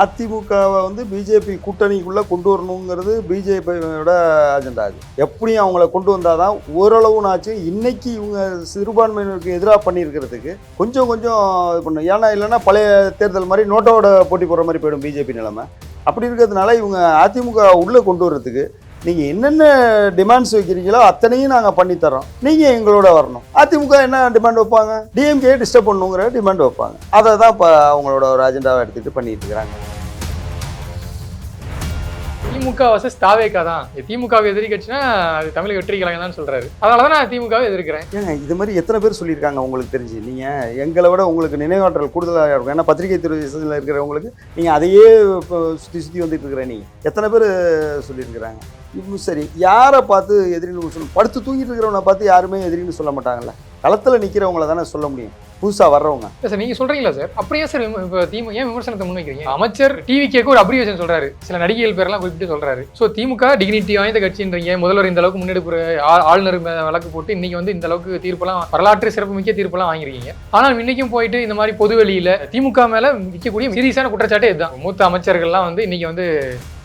அதிமுகவை வந்து பிஜேபி கூட்டணிக்குள்ளே கொண்டு வரணுங்கிறது பிஜேபியோட அஜெண்டா அது. எப்படியும் அவங்கள கொண்டு வந்தால் தான் ஓரளவுனாச்சும் இன்னைக்கு இவங்க சிறுபான்மையினருக்கு எதிராக பண்ணியிருக்கிறதுக்கு கொஞ்சம் கொஞ்சம் இது பண்ணும். ஏன்னா இல்லைன்னா பழைய தேர்தல் மாதிரி நோட்டோட போட்டி போடுற மாதிரி போயிடும் பிஜேபி நிலைமை. அப்படி இருக்கிறதுனால இவங்க அதிமுக உள்ளே கொண்டு வர்றதுக்கு நீங்கள் என்னென்ன டிமாண்ட்ஸ் வைக்கிறீங்களோ அத்தனையும் நாங்கள் பண்ணித்தரோம் நீங்கள் எங்களோட வரணும். அதிமுக என்ன டிமாண்ட் வைப்பாங்க? டிஎம்கே டிஸ்டர்ப் பண்ணுங்கிற டிமாண்ட் வைப்பாங்க. அதை தான் இப்போ அவங்களோட ஒரு அஜெண்டாவை எடுத்துகிட்டு பண்ணிட்டு இருக்கிறாங்க. திமுக வர்சஸ் தாவேக்கா தான். திமுகவை எதிரி கட்சினா அது தமிழக வெற்றி கழகம் தான் சொல்றாரு. அதனால தான் நான் திமுகவை எதிர்க்கிறேன். ஏங்க இது மாதிரி எத்தனை பேர் சொல்லியிருக்காங்க உங்களுக்கு தெரிஞ்சு? நீங்கள் எங்களை விட உங்களுக்கு நினைவாற்றல் கூடுதலாக இருக்கும். ஏன்னா பத்திரிகை துறையில் இருக்கிறவங்களுக்கு நீங்கள் அதையே சுற்றி சுற்றி வந்துட்டு இருக்கிற நீங்கள் எத்தனை பேர் சொல்லியிருக்கிறாங்க? இப்போ சரி. யாரை பார்த்து எதிரின்னு சொல்லணும் படுத்து தூங்கிட்டு இருக்கிறவனை பார்த்து யாருமே எதிரின்னு சொல்ல மாட்டாங்கல்ல. களத்தில் நிற்கிறவங்கள தானே சொல்ல முடியும். புதுசாக வர்றவங்க. இல்லை சார் நீங்கள் சொல்கிறீங்களா சார்? அப்படியே சார் இப்போ இப்ப திமுக ஏன் விமர்சனத்தை முன்வைக்கிறீங்க? அமைச்சர் டிவிக்கேக்கு ஒரு அப்ரிவேஷன் சொல்கிறாரு சில நடிகைகள் பேரெல்லாம் குறிப்பிட்டு சொல்கிறாரு ஸோ திமுக டிகினிட்டி வாய்ந்த கட்சின்றீங்க. முதல்வர் இந்த அளவுக்கு முன்னெடுப்பு ஆ- ஆளுநர் வழக்கு போட்டு இன்றைக்கி வந்து இந்த அளவுக்கு தீர்ப்பெல்லாம் வரலாற்று சிறப்புமிக்க தீர்ப்பெல்லாம் வாங்கிருக்கீங்க ஆனால் இன்னைக்கும் போயிட்டு இந்த மாதிரி பொதுவெளியில் திமுக மேலே விற்கக்கூடிய சீரியஸான குற்றச்சாட்டே இதுதான். மூத்த அமைச்சர்கள்லாம் வந்து இன்றைக்கி வந்து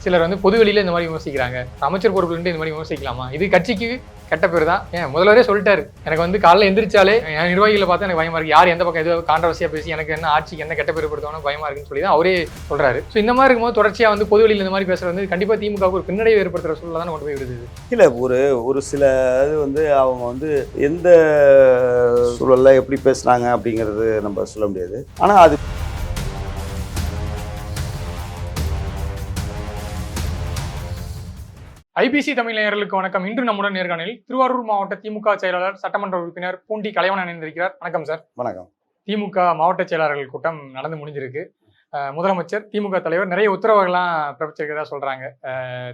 சிலர் வந்து பொதுவெளியில் இந்த மாதிரி விமர்சிக்கிறாங்க. அமைச்சர் பொறுப்புகள் இந்த மாதிரி விமர்சிக்கலாமா? இது கட்சிக்கு கெட்ட பேர் தான். ஏன்? முதல்வரே சொல்லிட்டாரு. எனக்கு வந்து காலைல எந்திரிச்சாலே என் நிர்வாகிகளை பார்த்தா எனக்கு பயமா இருக்கு. யார் எந்த பக்கம் எதுவும் கான்ட்ரவர்சியா பேசி எனக்கு என்ன ஆட்சிக்கு என்ன கெட்ட பேர் படுத்தவனும் பயமா இருக்குன்னு சொல்லி தான் அவரே சொல்றாரு. ஸோ இந்த மாதிரி இருக்கும்போது தொடர்ச்சியாக வந்து பொதுவெளியில் இந்த மாதிரி பேசுறது வந்து கண்டிப்பாக திமுக ஒரு பின்னடைவு ஏற்படுத்துகிற சூழல் தான் கொண்டு போய் விடுது. இல்லை ஒரு ஒரு சில இது வந்து அவங்க வந்து எந்த சூழலில் எப்படி பேசுனாங்க அப்படிங்கிறது நம்ம சொல்ல முடியாது. ஆனால் அது ஐபிசி தமிழ் நேயர்களுக்கு வணக்கம். இன்று நம்முடன் நேர்காணலில் திருவாரூர் மாவட்ட திமுக செயலாளர் சட்டமன்ற உறுப்பினர் பூண்டி கலைவன் இணைந்திருக்கிறார் வணக்கம் சார். வணக்கம். திமுக மாவட்ட செயலாளர்கள் கூட்டம் நடந்து முடிஞ்சிருக்கு. முதலமைச்சர் திமுக தலைவர் நிறைய உத்தரவுகள்லாம் பிறப்பிச்சிருக்கிறதா சொல்றாங்க.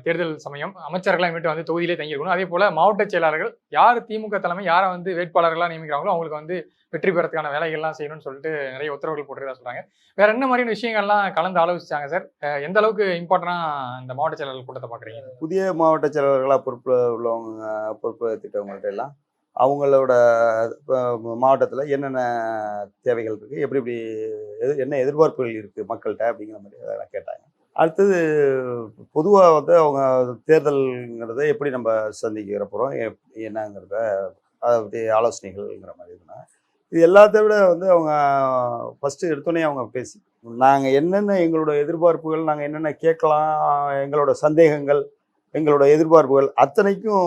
தேர்தல் சமயம் அமைச்சர்கள்லாம் மீட்டு வந்து தொகுதியிலே தங்கியிருக்கணும். அதே போல மாவட்ட செயலாளர்கள் யார் திமுக தலைமை யாரை வந்து வேட்பாளர்களாக நியமிக்கிறாங்களோ அவங்களுக்கு வந்து வெற்றி பெறத்துக்கான வேலைகள்லாம் செய்யணும்னு சொல்லிட்டு நிறைய உத்தரவுகள் போட்டிருக்கதா சொல்றாங்க. வேற என்ன மாதிரியான விஷயங்கள்லாம் கலந்து ஆலோசிச்சாங்க சார்? எந்த அளவுக்கு இம்பார்ட்டனாக இந்த மாவட்ட செயலாளர்கள் கூட்டத்தை பாக்குறீங்க? புதிய மாவட்ட செயலாளர்களாக பொறுப்பு உள்ளவங்க பொறுப்பு ஏற்றுட்டவங்கள்ட்ட எல்லாம் அவங்களோட மாவட்டத்தில் என்னென்ன தேவைகள் இருக்குது எப்படி எப்படி எது என்ன எதிர்பார்ப்புகள் இருக்குது மக்கள்கிட்ட அப்படிங்கிற மாதிரி அதெல்லாம் கேட்டாங்க. அடுத்தது பொதுவாக வந்து அவங்க தேர்தல்ங்கிறத எப்படி நம்ம சந்திக்கிற போகிறோம் என்னங்கிறத அதை பற்றி ஆலோசனைகள்ங்கிற மாதிரி இருந்தாங்க இது எல்லாத்த விட வந்து அவங்க ஃபஸ்ட்டு எடுத்தோடனே அவங்க பேசி நாங்கள் என்னென்ன எங்களோட எதிர்பார்ப்புகள் நாங்கள் என்னென்ன கேட்கலாம் எங்களோட சந்தேகங்கள் எங்களோட எதிர்பார்ப்புகள் அத்தனைக்கும்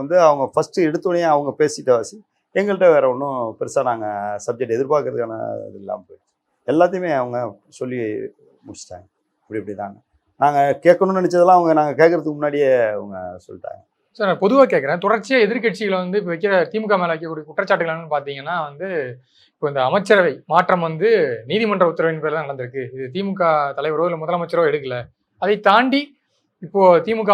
வந்து அவங்க ஃபஸ்ட்டு எடுத்தோடனே அவங்க பேசிட்ட வாசி. எங்கள்கிட்ட வேறு ஒன்றும் பெருசாக நாங்கள் சப்ஜெக்ட் எதிர்பார்க்கறதுக்கான இது இல்லாமல் போயிடுச்சு. எல்லாத்தையுமே அவங்க சொல்லி முடிச்சிட்டாங்க. இப்படி இப்படி தாங்க நாங்கள் கேட்கணும்னு நினச்சதெல்லாம் அவங்க நாங்கள் கேட்கறதுக்கு முன்னாடியே அவங்க சொல்லிட்டாங்க. சார் நான் பொதுவாக கேட்குறேன். தொடர்ச்சியாக எதிர்க்கட்சிகளை வந்து இப்போ வைக்கிற திமுக மேலே வைக்கக்கூடிய குற்றச்சாட்டுகள்னு பார்த்தீங்கன்னா வந்து இப்போ இந்த அமைச்சரவை மாற்றம் வந்து நீதிமன்ற உத்தரவின் பேரில் நடந்திருக்கு. இது திமுக தலைவரோ இல்லை முதலமைச்சரோ எடுக்கல. அதை தாண்டி இப்போ திமுக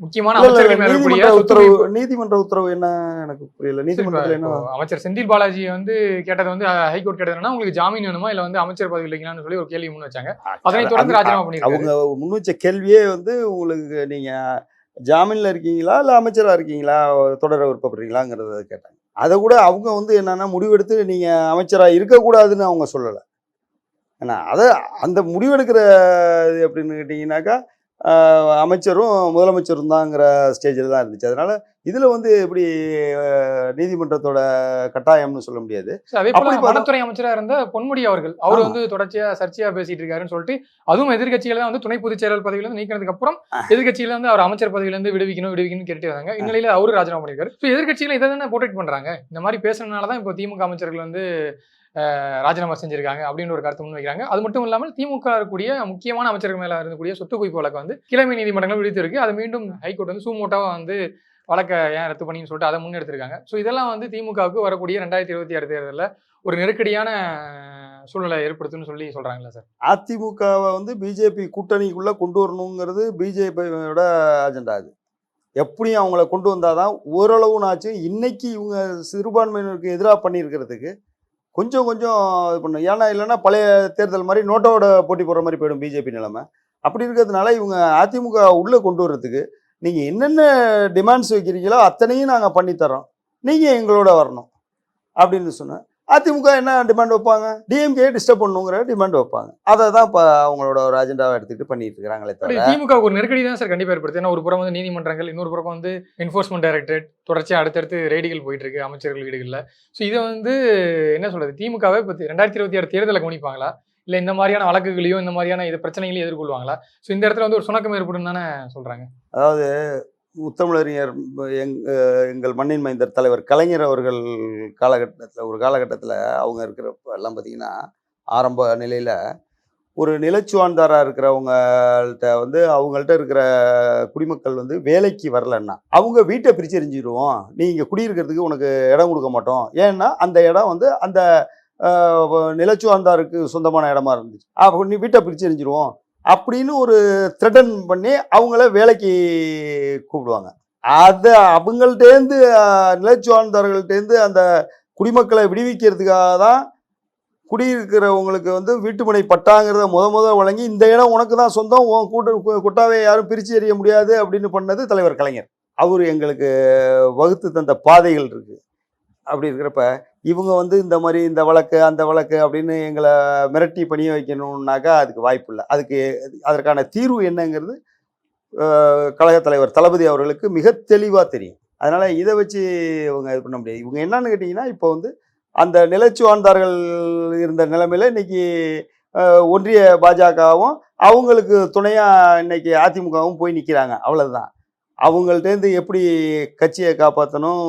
முக்கியமான அமைச்சர்கள் உத்தரவு நீதிமன்ற உத்தரவு என்ன எனக்கு புரியல. நீதிமன்றத்தில் என்ன? அமைச்சர் செந்தில் பாலாஜி வந்து கேட்டது வந்து ஹைகோர்ட் கேட்டது என்னன்னா உங்களுக்கு ஜாமீன் வேணுமா? இல்ல வந்து அமைச்சர் பதவி இல்லைங்களான்னு சொல்லி ஒரு கேள்வி முன் வச்சாங்க. அதனை தொடர்ந்து ராஜினாமா பண்ணிருக்காரு அவங்க முன் வச்ச கேள்வியே வந்து உங்களுக்கு நீங்க ஜாமீன்ல இருக்கீங்களா? இல்ல அமைச்சரா இருக்கீங்களா? தொடர விருப்பப்படுறீங்களாங்கிறத கேட்டாங்க. அதை கூட அவங்க வந்து என்னன்னா முடிவெடுத்து நீங்க அமைச்சரா இருக்கக்கூடாதுன்னு அவங்க சொல்லலை. ஏன்னா அதை அந்த முடிவெடுக்கிற இது எப்படின்னு கேட்டிங்கனாக்கா ஆஹ், அமைச்சரும் முதலமைச்சரும் தாங்கிற ஸ்டேஜில் தான் இருந்துச்சு. அதனால் இதில் வந்து எப்படி ஆஹ், நீதிமன்றத்தோட கட்டாயம்னு சொல்ல முடியாது. வனத்துறை அமைச்சரா இருந்த பொன்முடி அவர்கள் அவர். வந்து தொடர்ச்சியா சர்ச்சையா பேசிட்டு இருக்காருன்னு சொல்லிட்டு அதுவும் எதிர்கட்சிகளை தான் வந்து துணை பொதுச் செயலாளர் பதவியில இருந்து நீக்கினதுக்கு அப்புறம். எதிர்கட்சியில வந்து அவர் அமைச்சர் பதவியில இருந்து விடுவிக்கணும் விடுவிக்கணும்னு கேட்டு வந்தாங்க. இந்நிலையில அவரு ராஜினாமா பண்ணிருக்காரு. ஸோ எதிர்கட்சிகளை இதை தானே போர்ட்ரேட் பண்றாங்க? இந்த மாதிரி பேசுறதுனால தான் இப்போ திமுக அமைச்சர்கள் வந்து ராஜினாமா செஞ்சிருக்காங்க அப்படின்னு ஒரு கருத்து முன்வைக்கிறாங்க. அது மட்டும் இல்லாமல் திமுக இருக்கக்கூடிய முக்கியமான அமைச்சர்கள் மேல இருக்கக்கூடிய சொத்து குவிப்பு வழக்கு வந்து கிழமை நீதிமன்றங்கள் விடுத்து இருக்கு அது மீண்டும் ஹைகோர்ட் வந்து சூமோட்டாவா வந்து வழக்கை ஏன் ரத்து பண்ணின்னு சொல்லிட்டு அதை முன்னெடுத்திருக்காங்க. ஸோ இதெல்லாம் வந்து திமுகவுக்கு வரக்கூடிய ரெண்டாயிரத்தி இருபத்தி ஆறு தேர்தலில் ஒரு நெருக்கடியான சூழ்நிலை ஏற்படுத்துன்னு சொல்லி சொல்கிறாங்களா சார். அதிமுகவை வந்து பிஜேபி கூட்டணிக்குள்ளே கொண்டு வரணுங்கிறது பிஜேபியோட அஜெண்டா அது. எப்படியும் அவங்கள கொண்டு வந்தாதான் ஓரளவுனாச்சும் இன்னைக்கு இவங்க சிறுபான்மையினருக்கு எதிராக பண்ணியிருக்கிறதுக்கு கொஞ்சம் கொஞ்சம் இது பண்ணும். ஏன்னா இல்லைன்னா பழைய தேர்தல் மாதிரி நோட்டோட போட்டி போடுற மாதிரி போயிடும் பிஜேபி நிலைமை. அப்படி இருக்கிறதுனால இவங்க அதிமுக உள்ளே கொண்டு வர்றதுக்கு நீங்கள் என்னென்ன டிமாண்ட்ஸ் வைக்கிறீங்களோ அத்தனையும் நாங்கள் பண்ணித்தரோம் நீங்கள் எங்களோட வரணும். அப்படின்னு சொன்னேன். அதிமுக என்ன டிமாண்ட் வைப்பாங்க? டிஎம்கே டிஸ்டர்ப் பண்ணுங்கிற டிமாண்ட் வைப்பாங்க. அதை தான் இப்போ அவங்களோட ஒரு அஜெண்டாவை எடுத்துக்கிட்டு பண்ணிட்டு இருக்கிறாங்களே தவிர திமுக ஒரு நெருக்கடி தான் சார் கண்டிப்பாக ஏற்படுத்தி ஏன்னா ஒரு புறம் வந்து நீதிமன்றங்கள் இன்னொரு புறம் வந்து என்ஃபோர்ஸ்மெண்ட் டைரக்டரேட் தொடர்ச்சியாக அடுத்தடுத்து ரெய்டுகள் போயிட்டு இருக்கு அமைச்சர்கள் வீடுகளில். ஸோ இதை வந்து என்ன சொல்றது? திமுகவே இப்போ ரெண்டாயிரத்தி இருபத்தி ஆறு தேர்தலில் கவனிப்பாங்களா? இல்லை இந்த மாதிரியான வழக்குகளையும் இந்த மாதிரியான இது பிரச்சனைகளையும் எதிர்கொள்வாங்களா? ஸோ இந்த இடத்துல வந்து ஒரு சுணக்கம் ஏற்படும் தானே சொல்கிறாங்க அதாவது முத்தமிழறிஞர் எங் எங்கள் மண்ணின் மைந்தர் தலைவர் கலைஞர் அவர்கள் காலகட்டத்தில் ஒரு காலகட்டத்தில் அவங்க இருக்கிறப்ப எல்லாம் பார்த்தீங்கன்னா ஆரம்ப நிலையில் ஒரு நிலச்சுவான்தாராக இருக்கிறவங்கள்ட்ட வந்து அவங்கள்ட்ட இருக்கிற குடிமக்கள் வந்து வேலைக்கு வரலன்னா அவங்க வீட்டை பிரித்து எரிஞ்சிடுவோம் நீ இங்கே குடியிருக்கிறதுக்கு உனக்கு இடம் கொடுக்க மாட்டோம். ஏன்னா அந்த இடம் வந்து அந்த நிலச்சுவார்ந்தாருக்கு சொந்தமான இடமா இருந்துச்சு. அப்போ நீ வீட்டை பிரித்து எரிஞ்சிருவோம் அப்படின்னு ஒரு த்ரெட்டன் பண்ணி அவங்கள வேலைக்கு கூப்பிடுவாங்க. அதை அவங்கள்ட்டேருந்து நிலச்சுவாழ்ந்தார்கள்ட்டேருந்து அந்த குடிமக்களை விடுவிக்கிறதுக்காக தான் குடியிருக்கிறவங்களுக்கு வந்து வீட்டுமனை பட்டாங்கிறத முத முத வழங்கி இந்த இடம் உனக்கு தான் சொந்தம் உன் கூட்ட குட்டாவை யாரும் பிரித்து எறிய முடியாது அப்படின்னு பண்ணது தலைவர் கலைஞர். அவர் எங்களுக்கு வகுத்து தந்த பாதைகள் இருக்குது அப்படி இருக்கிறப்ப இவங்க வந்து இந்த மாதிரி இந்த வழக்கு அந்த வழக்கு அப்படின்னு எங்களை மிரட்டி பணிய வைக்கணும்னாக்கா அதுக்கு வாய்ப்பு இல்லை. அதுக்கு அதற்கான தீர்வு என்னங்கிறது கழகத் தலைவர் தளபதி அவர்களுக்கு மிக தெளிவாக தெரியும். அதனால் இதை வச்சு இவங்க இது பண்ண முடியாது. இவங்க என்னன்னு கேட்டிங்கன்னா இப்போ வந்து அந்த நிலச்சுவாழ்ந்தார்கள் இருந்த நிலைமையில் இன்றைக்கி ஒன்றிய பாஜகவும் அவங்களுக்கு துணையாக இன்றைக்கி அதிமுகவும் போய் நிற்கிறாங்க அவ்வளோதான் அவங்கள்ட்டேருந்து எப்படி கட்சியை காப்பாற்றணும்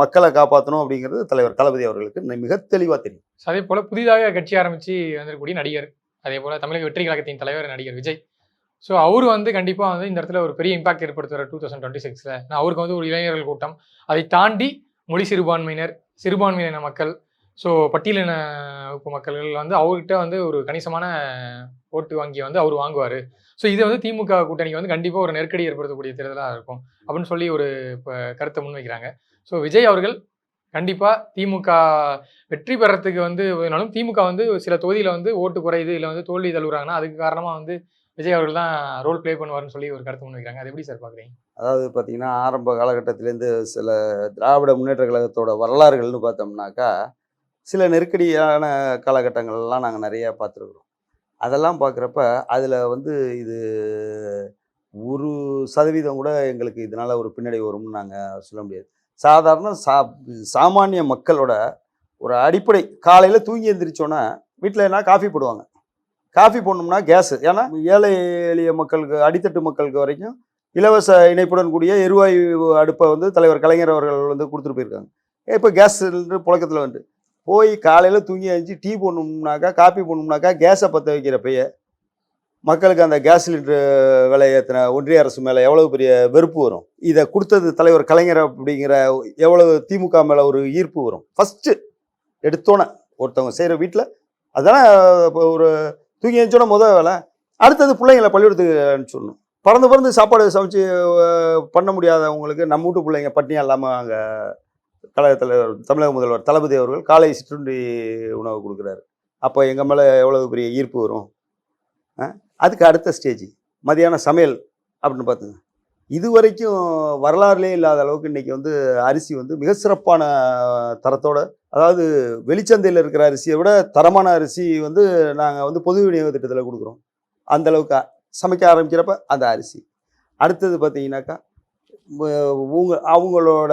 மக்களை காப்பாற்றணும் அப்படிங்கிறது தலைவர் தளபதி அவர்களுக்கு மிக தெளிவாக தெரியும். அதே போல் புதிதாக கட்சி ஆரம்பித்து வந்திருக்கக்கூடிய நடிகர் அதே போல் தமிழக வெற்றி கழகத்தின் தலைவர் நடிகர் விஜய். ஸோ அவர் வந்து கண்டிப்பாக வந்து இந்த இடத்துல ஒரு பெரிய இம்பாக்ட் ஏற்படுத்துகிற டூ தௌசண்ட் டுவெண்ட்டி சிக்ஸ்ல அவருக்கு வந்து ஒரு இளைஞர்கள் கூட்டம். அதை தாண்டி மொழி சிறுபான்மையினர் சிறுபான்மையின மக்கள் ஸோ பட்டியலின வகுப்பு மக்கள்கள் வந்து அவர்கிட்ட வந்து ஒரு கணிசமான ஓட்டு வங்கியை வந்து அவர் வாங்குவார். ஸோ இது வந்து திமுக கூட்டணிக்கு வந்து கண்டிப்பாக ஒரு நெருக்கடி ஏற்படுத்தக்கூடிய தேர்தலாக இருக்கும் அப்படின்னு சொல்லி ஒரு இப்போ கருத்தை முன்வைக்கிறாங்க. ஸோ விஜய் அவர்கள் கண்டிப்பாக திமுக வெற்றி பெறத்துக்கு வந்து வேணாலும் திமுக வந்து சில தொகுதியில் வந்து ஓட்டு குறையுது இல்லை வந்து தோல்வி தழுவுறாங்கன்னா அதுக்கு காரணமாக வந்து விஜய் அவர்கள் தான் ரோல் ப்ளே பண்ணுவார்னு சொல்லி ஒரு கருத்து முன்வைக்கிறாங்க. அது எப்படி சார் பார்க்குறீங்க அதாவது பார்த்தீங்கன்னா ஆரம்ப காலகட்டத்திலேருந்து சில திராவிட முன்னேற்ற கழகத்தோட வரலாறுகள்னு பார்த்தோம்னாக்கா சில நெருக்கடியான காலகட்டங்கள்லாம் நாங்கள் நிறையா பார்த்துருக்குறோம். அதெல்லாம் பார்க்குறப்ப அதில் வந்து இது ஒரு சதவீதம் கூட எங்களுக்கு இதனால் ஒரு பின்னடைவு வரும்னு நாங்கள் சொல்ல முடியாது. சாதாரண சா சாமானிய மக்களோட ஒரு அடிப்படை காலையில் தூங்கி எழுந்திரிச்சோன்னா வீட்டில் என்ன காஃபி போடுவாங்க. காஃபி போடணும்னா கேஸு. ஏன்னா ஏழை எளிய மக்களுக்கு அடித்தட்டு மக்களுக்கு வரைக்கும் இலவச இணைப்புடன் கூடிய எரிவாயு அடுப்பை வந்து தலைவர் கலைஞர் அவர்கள் வந்து கொடுத்துட்டு போயிருக்காங்க. இப்போ கேஸ் சிலிண்டர் புழக்கத்தில் வந்து போய் காலையில் தூங்கி எழுந்துச்சி டீ போடணும்னாக்கா காப்பி போடணும்னாக்கா கேஸை பற்ற வைக்கிறப்பயே மக்களுக்கு அந்த கேஸ் சிலிண்டர் விலை ஏற்றின ஒன்றிய அரசு மேலே எவ்வளவு பெரிய வெறுப்பு வரும்? இதை கொடுத்தது தலைவர் கலைஞர் அப்படிங்கிற எவ்வளவு திமுக மேலே ஒரு ஈர்ப்பு வரும்? ஃபஸ்ட்டு எடுத்தோன்னே ஒருத்தவங்க செய்கிற வீட்டில் அதானே இப்போ ஒரு தூங்கி எழுந்தோட முதல் வேலை. அடுத்தது பிள்ளைங்களை பள்ளிக்கூடத்துக்கு அனுப்பிச்சிடணும். பறந்து பறந்து சாப்பாடு சமைச்சு பண்ண முடியாதவங்களுக்கு நம்ம வீட்டு பிள்ளைங்க பட்டினியாக இல்லாமல் அங்கே கழக தலைவர் தமிழக முதல்வர் தளபதி அவர்கள் காலை சிற்றுண்டி உணவு கொடுக்குறாரு. அப்போ எங்கள் மேலே எவ்வளவு பெரிய ஈர்ப்பு வரும்? அதுக்கு அடுத்த ஸ்டேஜ் மதியான சமையல் அப்படின்னு பார்த்துங்க. இது வரைக்கும் வரலாறுலே இல்லாத அளவுக்கு இன்றைக்கி வந்து அரிசி வந்து மிக சிறப்பான தரத்தோட அதாவது வெளிச்சந்தையில் இருக்கிற அரிசியை விட தரமான அரிசி வந்து நாங்கள் வந்து பொது விநியோக திட்டத்தில் கொடுக்குறோம். அந்த அளவுக்கு சமைக்க ஆரம்பிக்கிறப்ப அந்த அரிசி. அடுத்தது பார்த்தீங்கன்னாக்கா உங்க அவங்களோட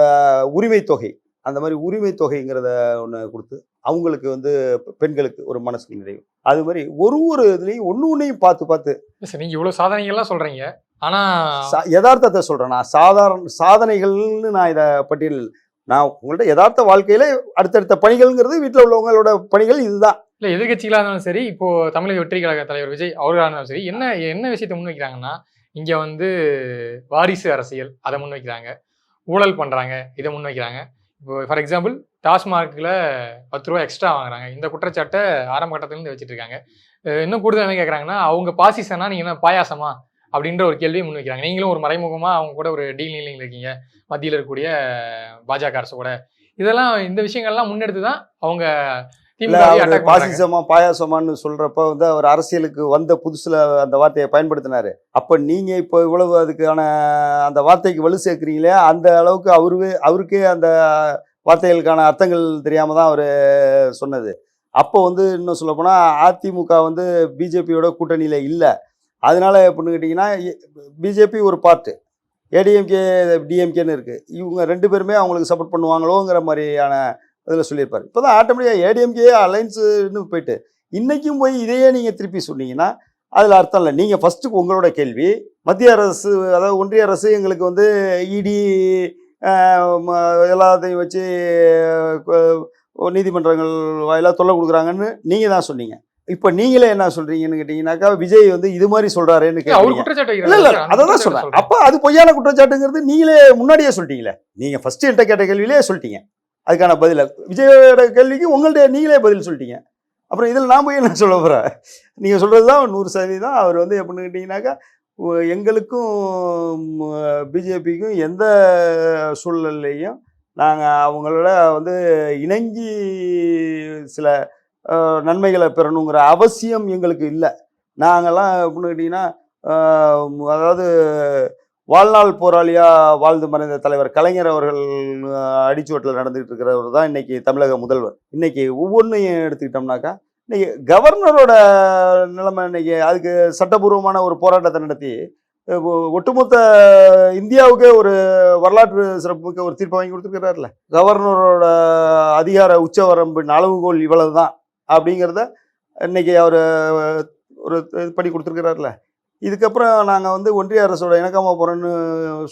உரிமை தொகை அந்த மாதிரி உரிமை தொகைங்கிறத ஒன்று கொடுத்து அவங்களுக்கு வந்து பெண்களுக்கு ஒரு மனசுக்கு நிறைவு. அது மாதிரி ஒரு ஒரு இதுலேயும் ஒன்று ஒன்றையும் பார்த்து பார்த்து சார் நீங்கள் இவ்வளோ சாதனைகள்லாம் சொல்கிறீங்க ஆனால் யதார்த்தத்தை சொல்றேன். நான் சாதாரண சாதனைகள்னு நான் இதை பட்டியல் நான் உங்கள்ட்ட யதார்த்த வாழ்க்கையில அடுத்தடுத்த பணிகள்ங்கிறது வீட்டில் உள்ளவங்களோட பணிகள் இதுதான். இல்லை எதிர்கட்சிகளாக இருந்தாலும் சரி இப்போ தமிழக வெற்றி கழக தலைவர் விஜய் அவர்களாக இருந்தாலும் சரி என்ன என்ன விஷயத்தை முன்வைக்கிறாங்கன்னா இங்கே வந்து வாரிசு அரசியல் அதை முன்வைக்கிறாங்க. ஊழல் பண்ணுறாங்க இதை முன்வைக்கிறாங்க. இப்போ ஃபார் எக்ஸாம்பிள் டாஸ்மார்க்கில் பத்து ரூபா எக்ஸ்ட்ரா வாங்குறாங்க. இந்த குற்றச்சாட்டை ஆரம்ப கட்டத்துலேருந்து வச்சுட்டு இருக்காங்க. இன்னும் கூடுதல் என்ன கேட்குறாங்கன்னா அவங்க பாசிசனா நீங்கள் என்ன பாயாசமா? அப்படின்ற ஒரு கேள்வியை முன் வைக்கிறாங்க. நீங்களும் ஒரு மறைமுகமாக அவங்க கூட ஒரு டீல் நீலிங்கில் இருக்கீங்க. மத்தியில் இருக்கக்கூடிய பாஜக அரசு கூட. இதெல்லாம் இந்த விஷயங்கள்லாம் முன்னெடுத்து தான் அவங்க இல்ல பாசிசமா பாயாசமான்னு சொல்றப்ப வந்து அவர் அரசியலுக்கு வந்த புதுசுல அந்த வார்த்தையை பயன்படுத்தினாரு. அப்ப நீங்க இப்போ இவ்வளவு அதுக்கான அந்த வார்த்தைக்கு வலு சேர்க்குறீங்களே அந்த அளவுக்கு அவருவே அவருக்கே அந்த வார்த்தைகளுக்கான அர்த்தங்கள் தெரியாம தான் அவரு சொன்னது. அப்போ வந்து இன்னும் சொல்ல போனா அதிமுக வந்து பிஜேபியோட கூட்டணியில இல்லை. அதனால எப்படின்னு கேட்டிங்கன்னா பிஜேபி ஒரு பார்ட்டு. ஏடிஎம்கே டிஎம்கேன்னு இருக்கு. இவங்க ரெண்டு பேருமே அவங்களுக்கு சப்போர்ட் பண்ணுவாங்களோங்கிற மாதிரியான இதில் சொல்லியிருப்பார். இப்போ தான் ஆட்டோமேட்டிக்காக ஏடிஎம்கே அலைன்ஸுன்னு போயிட்டு. இன்றைக்கும் போய் இதையே நீங்கள் திருப்பி சொன்னீங்கன்னா அதில் அர்த்தம் இல்லை. நீங்கள் ஃபஸ்ட்டு உங்களோட கேள்வி மத்திய அரசு அதாவது ஒன்றிய அரசு எங்களுக்கு வந்து இடி எல்லாத்தையும் வச்சு நீதிமன்றங்கள் வாயிலாக தொல்லை கொடுக்குறாங்கன்னு நீங்கள் தான் சொன்னீங்க. இப்போ நீங்களே என்ன சொல்கிறீங்கன்னு கேட்டிங்கனாக்கா விஜய் வந்து இது மாதிரி சொல்கிறாருன்னு இல்ல, இல்ல இல்ல வைக்கிறாரு. அந்த அதை தான் குற்றச்சாட்டு சொல்றேன். சொல்றேன். அப்ப அது பொய்யான குற்றச்சாட்டுங்கிறது நீங்களே முன்னாடியே சொல்லிட்டீங்களே. நீங்க ஃபர்ஸ்ட் என்கிட்ட கேட்ட கேள்வியிலே சொல்லிட்டீங்க. அதுக்கான பதில? விஜயோட கேள்விக்கு உங்கள்கிட்ட நீங்களே பதில் சொல்லிட்டீங்க. அப்புறம் இதில் நான் போய் என்ன சொல்ல போகிறேன் நீங்கள் சொல்கிறது தான் நூறு சதவீதம். அவர் வந்து எப்படின்னு கேட்டிங்கனாக்கா எங்களுக்கும் பிஜேபிக்கும் எந்த சூழ்நிலையும் நாங்கள் அவங்களோட வந்து இணங்கி சில நன்மைகளை பெறணுங்கிற அவசியம் எங்களுக்கு இல்லை. நாங்கள்லாம் எப்படின்னு கேட்டிங்கன்னா அதாவது வாழ்நாள் போராளியாக வாழ்ந்து மறைந்த தலைவர் கலைஞர் அவர்கள் அடிச்சுவட்டில் நடந்துகிட்டு இருக்கிறவர் தான் இன்றைக்கி தமிழக முதல்வர். இன்னைக்கு ஒவ்வொன்றையும் எடுத்துக்கிட்டோம்னாக்கா இன்னைக்கு கவர்னரோட நிலைமை இன்னைக்கு அதுக்கு சட்டபூர்வமான ஒரு போராட்டத்தை நடத்தி ஒட்டுமொத்த இந்தியாவுக்கே ஒரு வரலாற்று சிறப்புமிக்க ஒரு தீர்ப்பை வாங்கி கொடுத்துருக்கிறார்ல. கவர்னரோட அதிகார உச்சவரம்பின் அளவுகோல் இவ்வளவு தான் அப்படிங்கிறத இன்னைக்கு அவர் ஒரு இது பண்ணி கொடுத்துருக்கிறார்ல. இதுக்கப்புறம் நாங்கள் வந்து ஒன்றிய அரசோட இணக்கமாக போகிறோன்னு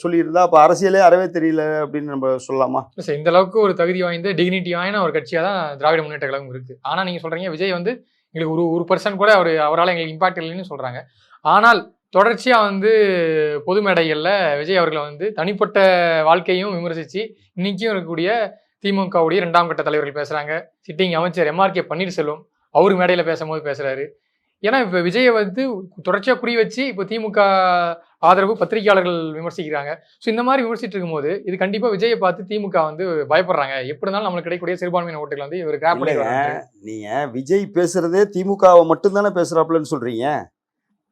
சொல்லியிருந்தா அப்போ அரசியலே அறவே தெரியல அப்படின்னு நம்ம சொல்லலாமா? சார், இந்த அளவுக்கு ஒரு தகுதி வாய்ந்த டிகினிட்டி வாய்ந்த ஒரு கட்சியாக தான் திராவிட முன்னேற்ற கழகம் இருக்குது ஆனால் நீங்கள் சொல்கிறீங்க விஜய் வந்து எங்களுக்கு ஒரு ஒரு பர்சன்ட் கூட அவர் அவரால் எங்களுக்கு இம்பாக்ட் இல்லைன்னு சொல்கிறாங்க ஆனால் தொடர்ச்சியாக வந்து பொது மேடைகளில் விஜய் அவர்களை வந்து தனிப்பட்ட வாழ்க்கையும் விமர்சித்து இன்றைக்கும் இருக்கக்கூடிய திமுகவுடைய இரண்டாம் கட்ட தலைவர்கள் பேசுகிறாங்க சிட்டிங் அமைச்சர் எம்ஆர்கே பன்னீர்செல்வம் அவர் மேடையில் பேசும்போது பேசுகிறாரு ஏன்னா இப்ப விஜயை வந்து தொடர்ச்சியா குறி வச்சு இப்போ திமுக ஆதரவு பத்திரிகையாளர்கள் விமர்சிக்கிறாங்க. ஸோ இந்த மாதிரி விமர்சிட்டு இருக்கும்போது இது கண்டிப்பா விஜயை பார்த்து திமுக வந்து பயப்படுறாங்க. எப்படி இருந்தாலும் நம்மளுக்கு கிடைக்கக்கூடிய சிறுபான்மையின ஓட்டுகள் வந்து இவர் கிராப் இல்லைங்க. பண்ணிடுவாங்க நீங்க விஜய் பேசுறதே திமுகவை மட்டும்தானே பேசுறாப்புலன்னு சொல்றீங்க?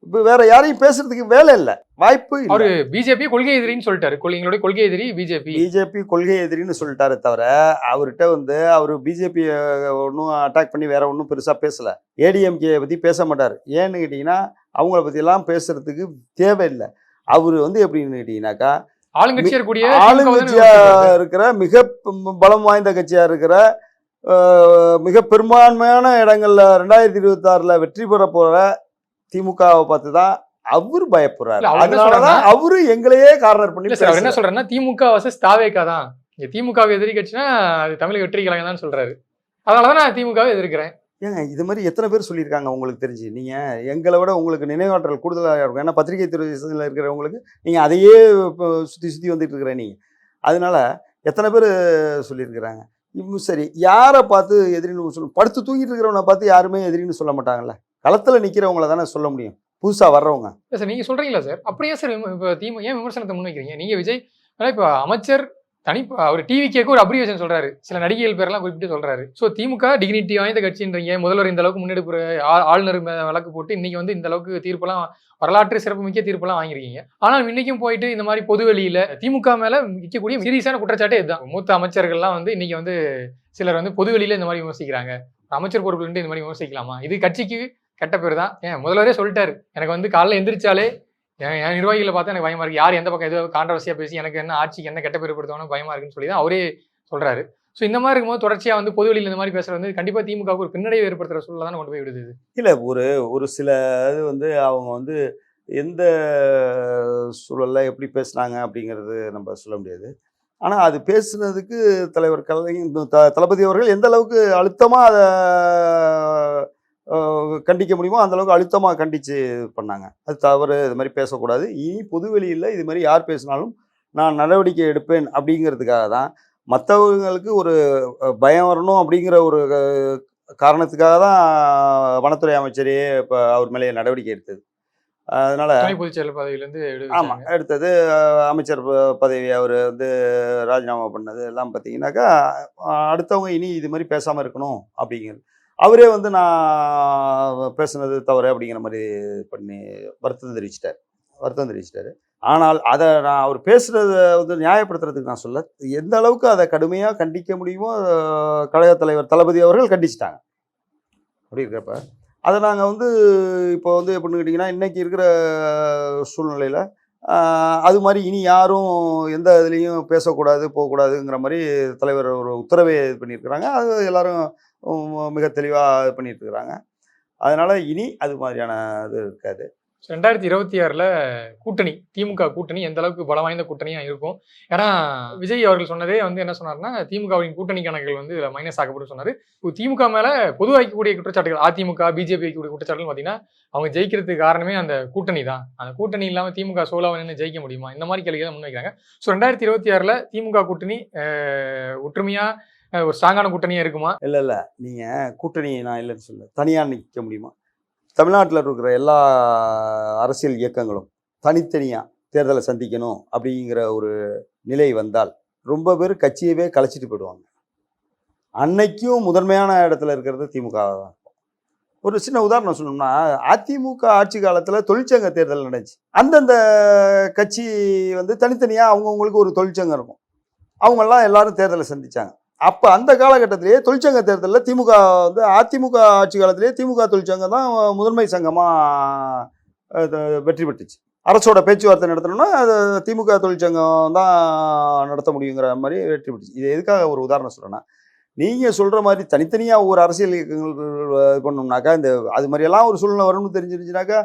இப்போ வேற யாரையும் பேசுறதுக்கு வேலை இல்லை. வாய்ப்பு அவரு பிஜேபி கொள்கை எதிரின்னு சொல்லிட்டாரு. கொள்- எங்களுடைய கொள்கை எதிரி பிஜேபி பிஜேபி கொள்கை எதிரின்னு சொல்லிட்டாரு தவிர அவர்கிட்ட வந்து அவர் பிஜேபி ஒன்றும் அட்டாக் பண்ணி வேற ஒன்றும் பெருசாக பேசல. ஏடிஎம்கே பற்றி பேச மாட்டார். ஏன்னு கேட்டிங்கன்னா அவங்கள பற்றியெல்லாம் பேசுறதுக்கு தேவையில்லை அவர் வந்து எப்படின்னு கேட்டிங்கனாக்கா ஆளுங்கட்சியா இருக்கக்கூடிய ஆளுங்கட்சியா இருக்கிற மிக பலம் வாய்ந்த கட்சியா இருக்கிற மிக பெரும்பான்மையான இடங்கள்ல ரெண்டாயிரத்தி இருபத்தி வெற்றி பெற போற திமுகவை பார்த்து தான் அவர் பயப்படுறாரு அதனாலதான் அவரு எங்களையே கார்னர் பண்ணி சார் அவர் என்ன பேசுறாரு. சொல்றாருன்னா திமுக வர்சஸ் தாவேக்கா தான். திமுக வை எதிரி கட்சினா அது தமிழக வெற்றி கழகம் தான் சொல்றாரு. அதனாலதான் நான் திமுகவை எதிர்க்கிறேன். ஏங்க இது மாதிரி எத்தனை பேர் சொல்லியிருக்காங்க உங்களுக்கு தெரிஞ்சு? நீங்க எங்களை விட உங்களுக்கு நினைவாற்றல் கூடுதலாக இருக்கும். ஏன்னா பத்திரிகை துறையில் இருக்கிறவங்களுக்கு நீங்க அதையே சுத்தி சுத்தி வந்துட்டு இருக்கிற நீங்க. அதனால எத்தனை பேர் சொல்லியிருக்கிறாங்க? சரி யாரை பார்த்து எதிரின்னு சொல்ல படுத்து தூங்கிட்டு இருக்கிறவனை பார்த்து யாருமே எதிரின்னு சொல்ல மாட்டாங்கல்ல? களத்துல நிக்கிறவங்கள தானே சொல்ல முடியும். புதுசா வர்றவங்க. சார் நீங்க சொல்றீங்களா சார்? அப்படியே சார் இப்போ திமுக ஏன் விமர்சனத்தை முன்வைக்கிறீங்க நீங்க விஜய் ஆனா இப்போ அமைச்சர் தனி அவர் டிவி கேட்க ஒரு அப்ரிவேஷன் சொல்றாரு. சில நடிகைகள் பேரெல்லாம் குறிப்பிட்டு சொல்றாரு. ஸோ திமுக டிகினிட்டி வாய்ந்த கட்சின்றீங்க. முதல்வர் இந்த அளவுக்கு முன்னெடுப்பு ஆளுநர் வழக்கு போட்டு இன்னைக்கு வந்து இந்த அளவுக்கு தீர்ப்பெல்லாம் வரலாற்று சிறப்புமிக்க தீர்ப்பெல்லாம் வாங்கியிருக்கீங்க. ஆனால் இன்னைக்கும் போயிட்டு இந்த மாதிரி பொது வெளியில திமுக மேல விற்கக்கூடிய சீரியஸான குற்றச்சாட்டே இதுதான். மூத்த அமைச்சர்கள்லாம் வந்து இன்னைக்கு வந்து சிலர் வந்து பொது வெளியில இந்த மாதிரி விமர்சிக்கிறாங்க. அமைச்சர் பொறுப்புல இந்த மாதிரி விமர்சிக்கலாமா? இது கட்சிக்கு கெட்ட பேர் தான். ஏன்? முதல்வரே சொல்லிட்டாரு. எனக்கு வந்து காலைல எந்திரிச்சாலே என் நிர்வாகிகளை பார்த்தா எனக்கு பயமா இருக்கு. யார் எந்த பக்கம் எதுவும் கான்ட்ரவர்சியா பேசி எனக்கு என்ன ஆட்சிக்கு என்ன கெட்ட பேர் படுத்தவனும் பயமா இருக்குன்னு சொல்லி தான் அவரே சொல்றாரு. ஸோ இந்த மாதிரி இருக்கும்போது தொடர்ச்சியா வந்து பொது வெளியில் இந்த மாதிரி பேசுறது வந்து கண்டிப்பா திமுகவுக்கு ஒரு பின்னடைவு ஏற்படுத்துற சூழல் தான் கொண்டு போய் விடுது இல்ல ஒரு ஒரு சில இது வந்து அவங்க வந்து எந்த சூழல்ல எப்படி பேசுனாங்க அப்படிங்கிறது நம்ம சொல்ல முடியாது. ஆனால் அது பேசுனதுக்கு தலைவர் கலைஞர் த- தளபதி அவர்கள் எந்த அளவுக்கு அழுத்தமாக அதை கண்டிக்க முடியுமோ அந்த அளவுக்கு அழுத்தமா கண்டிச்சு இது பண்ணாங்க. அது தவறு இது மாதிரி பேசக்கூடாது. இனி பொதுவெளியில் இது மாதிரி யார் பேசினாலும் நான் நடவடிக்கை எடுப்பேன் அப்படிங்கிறதுக்காக தான். மற்றவங்களுக்கு ஒரு பயம் வரணும் அப்படிங்கிற ஒரு காரணத்துக்காக தான் வனத்துறை அமைச்சரே இப்போ அவர் மேலே நடவடிக்கை எடுத்தது. அதனால பொதுச் செயலர் பதவியிலேருந்து ஆமா எடுத்து அடுத்தது அஹ், அமைச்சர் பதவி அவர் வந்து ராஜினாமா பண்ணது எல்லாம் பார்த்தீங்கன்னாக்கா அடுத்தவங்க இனி இது மாதிரி பேசாமல் இருக்கணும் அப்படிங்கிறது. அவரே வந்து நான் பேசுனது தவறு அப்படிங்கிற மாதிரி பண்ணி வருத்தம் தெரிவிச்சிட்டார். வருத்தம் தெரிவிச்சிட்டாரு. ஆனால் அதை நான் அவர் பேசுகிறத வந்து நியாயப்படுத்துறதுக்கு நான் சொல்ல எந்த அளவுக்கு அதை கடுமையாக கண்டிக்க முடியுமோ கழக தலைவர் தளபதி அவர்கள் கண்டிச்சிட்டாங்க. அப்படி இருக்கிறப்ப அதை நாங்கள் வந்து இப்போ வந்து எப்படின்னு கேட்டிங்கன்னா இன்றைக்கி இருக்கிற சூழ்நிலையில் அது மாதிரி இனி யாரும் எந்த இதுலேயும் பேசக்கூடாது போகக்கூடாதுங்கிற மாதிரி தலைவர் ஒரு உத்தரவை இது பண்ணியிருக்கிறாங்க. அது எல்லாரும் மிக தெளிவாக இது பண்ணிட்டு இருக்கிறாங்க அதனால் இனி அது மாதிரியான இது இருக்காது. ரெண்டாயிரத்தி இருபத்தி ஆறில் கூட்டணி திமுக கூட்டணி எந்த அளவுக்கு பலம் வாய்ந்த கூட்டணியாக இருக்கும். ஏன்னா விஜய் அவர்கள் சொன்னதே வந்து என்ன சொன்னார்னா திமுகவின் கூட்டணி கணக்குகள் வந்து இதில் மைனஸ் ஆக்கப்படும் சொன்னார். இப்போ திமுக மேலே பொதுவாக வைக்கக்கூடிய குற்றச்சாட்டுகள் அதிமுக பிஜேபி வைக்கக்கூடிய குற்றச்சாட்டுகள் பார்த்தீங்கன்னா அவங்க ஜெயிக்கிறதுக்கு காரணமே அந்த கூட்டணி தான். அந்த கூட்டணி இல்லாமல் திமுக சோலாவை நின்று ஜெயிக்க முடியுமா? இந்த மாதிரி கேள்விகளை முன்வைக்கிறாங்க ஸோ ரெண்டாயிரத்தி இருபத்தி ஆறில் திமுக கூட்டணி ஒற்றுமையாக ஒரு ஸ்ட்ராங்கான கூட்டணியா இருக்குமா? இல்லை இல்லை. நீங்கள் கூட்டணி நான் இல்லைன்னு சொல்ல தனியாக நிற்க முடியுமா? தமிழ்நாட்டில் இருக்கிற எல்லா அரசியல் இயக்கங்களும் தனித்தனியாக தேர்தலை சந்திக்கணும் அப்படிங்கிற ஒரு நிலை வந்தால் ரொம்ப பேர் கட்சியவே கலைச்சிட்டு போயிடுவாங்க. அன்னைக்கும் முதன்மையான இடத்துல இருக்கிறது திமுக தான் ஒரு சின்ன உதாரணம் சொல்லணும்னா அதிமுக ஆட்சி காலத்தில் தொழிற்சங்க தேர்தல் நடந்துச்சு. அந்தந்த கட்சி வந்து தனித்தனியாக அவங்கவுங்களுக்கு ஒரு தொழிற்சங்கம் இருக்கும். அவங்கெல்லாம் எல்லாரும் தேர்தலை சந்திச்சாங்க. அப்போ அந்த காலகட்டத்திலேயே தொழிற்சங்க தேர்தலில் திமுக வந்து அதிமுக ஆட்சி காலத்திலேயே திமுக தொழிற்சங்கம் தான் முதன்மை சங்கமாக வெற்றி பெற்றுச்சு. அரசோட பேச்சுவார்த்தை நடத்தணும்னா அது திமுக தொழிற்சங்கம் தான் நடத்த முடியுங்கிற மாதிரி வெற்றி பெற்றுச்சு. இது எதுக்காக ஒரு உதாரணம் சொல்கிறேன்னா நீங்கள் சொல்கிற மாதிரி தனித்தனியாக ஒரு அரசியல் இயக்கங்கள் இது பண்ணோம்னாக்கா இந்த அது மாதிரியெல்லாம் ஒரு சூழ்நிலை வரும்னு தெரிஞ்சிருந்துச்சுனாக்கா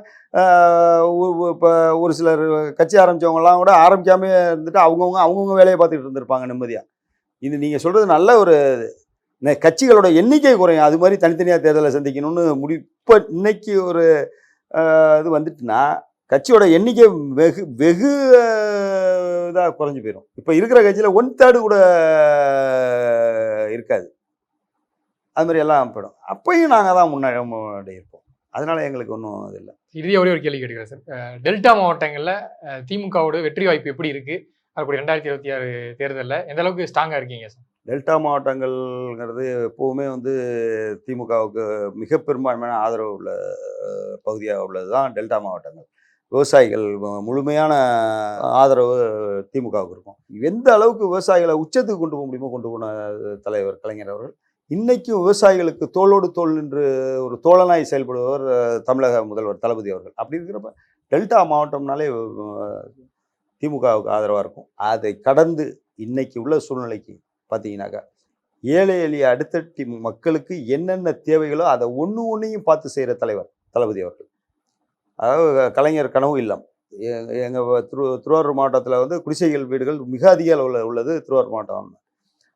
இப்போ ஒரு சிலர் கட்சி ஆரம்பித்தவங்கலாம் கூட ஆரம்பிக்காமே இருந்துட்டு அவங்கவுங்க அவங்கவுங்க வேலையை பார்த்துக்கிட்டு இருந்திருப்பாங்க நிம்மதியாக இது நீங்கள் சொல்கிறது நல்ல ஒரு கட்சிகளோட எண்ணிக்கை குறையும். அது மாதிரி தனித்தனியாக தேர்தலை சந்திக்கணும்னு முடி இப்போ இன்னைக்கு ஒரு இது வந்துட்டுனா கட்சியோட எண்ணிக்கை வெகு வெகு இதாக குறைஞ்சி போயிடும் இப்போ இருக்கிற கட்சியில் ஒன் தேர்டு கூட இருக்காது. அது மாதிரி எல்லாம் போயிடும். அப்பயும் நாங்கள் தான் முன்னாடி முன்னாடி இருப்போம். அதனால எங்களுக்கு ஒன்றும் இது இல்லை. இறுதியாக ஒரே ஒரு கேள்வி கேட்கிறேன் சார். டெல்டா மாவட்டங்களில் திமுகவோட வெற்றி வாய்ப்பு எப்படி இருக்குது அப்படி ரெண்டாயிரத்தி இருபத்தி ஆறு தேர்தலில் எந்த அளவுக்கு ஸ்ட்ராங்காக இருக்கீங்க சார் டெல்டா மாவட்டங்கள்ங்கிறது எப்போவுமே வந்து திமுகவுக்கு மிக பெரும்பான்மையான ஆதரவு உள்ள பகுதியாக உள்ளது தான் டெல்டா மாவட்டங்கள். விவசாயிகள் முழுமையான ஆதரவு திமுகவுக்கு இருக்கும். எந்த அளவுக்கு விவசாயிகளை உச்சத்துக்கு கொண்டு போக முடியுமோ கொண்டு போன தலைவர் கலைஞர் அவர்கள் இன்னைக்கும் விவசாயிகளுக்கு தோளோடு தோல் என்று ஒரு தோழனாய் செயல்படுபவர் தமிழக முதல்வர் தளபதி அவர்கள். அப்படி இருக்கிறப்ப டெல்டா மாவட்டம்னாலே திமுகவுக்கு ஆதரவாக இருக்கும். அதை கடந்து இன்னைக்கு உள்ள சூழ்நிலைக்கு பார்த்தீங்கன்னாக்கா ஏழை எளிய அடுத்தட்டி மக்களுக்கு என்னென்ன தேவைகளோ அதை ஒன்று ஒன்றையும் பார்த்து செய்கிற தலைவர் தளபதி அவர்கள். அதாவது கலைஞர் கனவு இல்லம். எங்கள் திரு திருவாரூர் மாவட்டத்தில் வந்து குடிசைகள் வீடுகள் மிக அதிக அளவில் உள்ளது திருவாரூர் மாவட்டம்.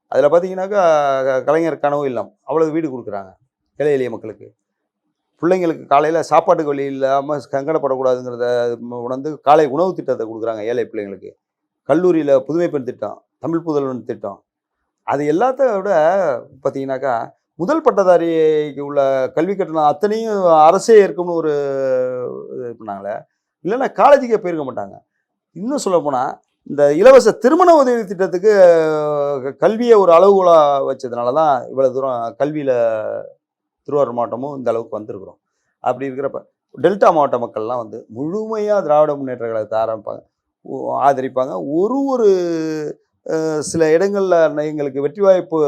அதில் பார்த்தீங்கன்னாக்கா க- கலைஞர் கனவு இல்லம். அவ்வளோ வீடு கொடுக்குறாங்க ஏழை எளிய மக்களுக்கு. பிள்ளைங்களுக்கு காலையில் சாப்பாட்டுக்கு வழி இல்லாமல் கங்கடப்படக்கூடாதுங்கிறத உணர்ந்து காலை உணவு திட்டத்தை கொடுக்குறாங்க ஏழை பிள்ளைங்களுக்கு. கல்லூரியில் புதுமை பெண் திட்டம் தமிழ் புதல்வன் திட்டம். அது எல்லாத்த விட பார்த்தீங்கன்னாக்கா முதல் பட்டதாரிக்கு உள்ள கல்வி கட்டணம் அத்தனையும் அரசே ஏற்கும்னு ஒரு இது பண்ணாங்களே இல்லைன்னா காலேஜுக்கே போயிருக்க மாட்டாங்க. இன்னும் சொல்லப்போனால் இந்த இலவச திருமண உதவி திட்டத்துக்கு கல்வியை ஒரு அளவுகோலாக வச்சதுனால தான் இவ்வளோ தூரம் கல்வியில் திருவாரூர் மாவட்டமும் இந்த அளவுக்கு வந்திருக்கிறோம். அப்படி இருக்கிறப்ப டெல்டா மாவட்ட மக்கள்லாம் வந்து முழுமையாக திராவிட முன்னேற்ற கழகத்தை ஆரம்பிப்பாங்க. ஆதரிப்பாங்க. ஒரு ஒரு சில இடங்களில் எங்களுக்கு வெற்றி வாய்ப்பு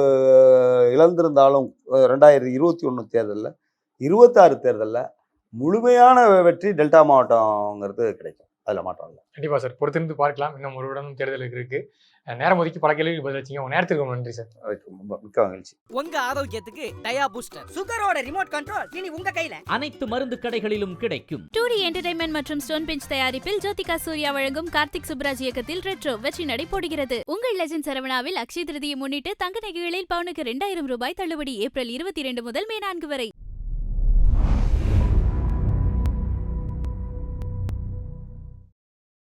இழந்திருந்தாலும் ரெண்டாயிரத்தி இருபத்தி ஒன்று தேர்தலில் இருபத்தாறு தேர்தலில் முழுமையான வெற்றி டெல்டா மாவட்டங்கிறது கிடைக்கும். அதில் மாற்றம் இல்லை. சார். பொறுத்திருந்து பார்க்கலாம். இன்னும் ஒரு இடம் தேர்தலுக்கு இருக்குது நேரம் ஒதுக்கி பல கேள்விகள் பதில் வச்சீங்க. உங்க நேரத்திற்கு ரொம்ப நன்றி சார். அதுக்கு ரொம்ப மிக்க மகிழ்ச்சி. உங்க ஆரோக்கியத்துக்கு டயா பூஸ்டர். சுகரோட ரிமோட் கண்ட்ரோல் இனி உங்க கையில. அனைத்து மருந்து கடைகளிலும் கிடைக்கும். டூ டி என்டர்டைன்மெண்ட் மற்றும் ஸ்டோன் பெஞ்ச் தயாரிப்பில் ஜோதிகா சூர்யா வழங்கும் கார்த்திக் சுப்ராஜ் இயக்கத்தில் ரெட்ரோ வெற்றி நடை போடுகிறது உங்கள் லெஜண்ட் சரவணாவில் அக்ஷய திருதியை முன்னிட்டு தங்க நகைகளில் பவுனுக்கு இரண்டாயிரம் ரூபாய் தள்ளுபடி ஏப்ரல் இருபத்தி இரண்டு முதல் மே நான்கு வரை.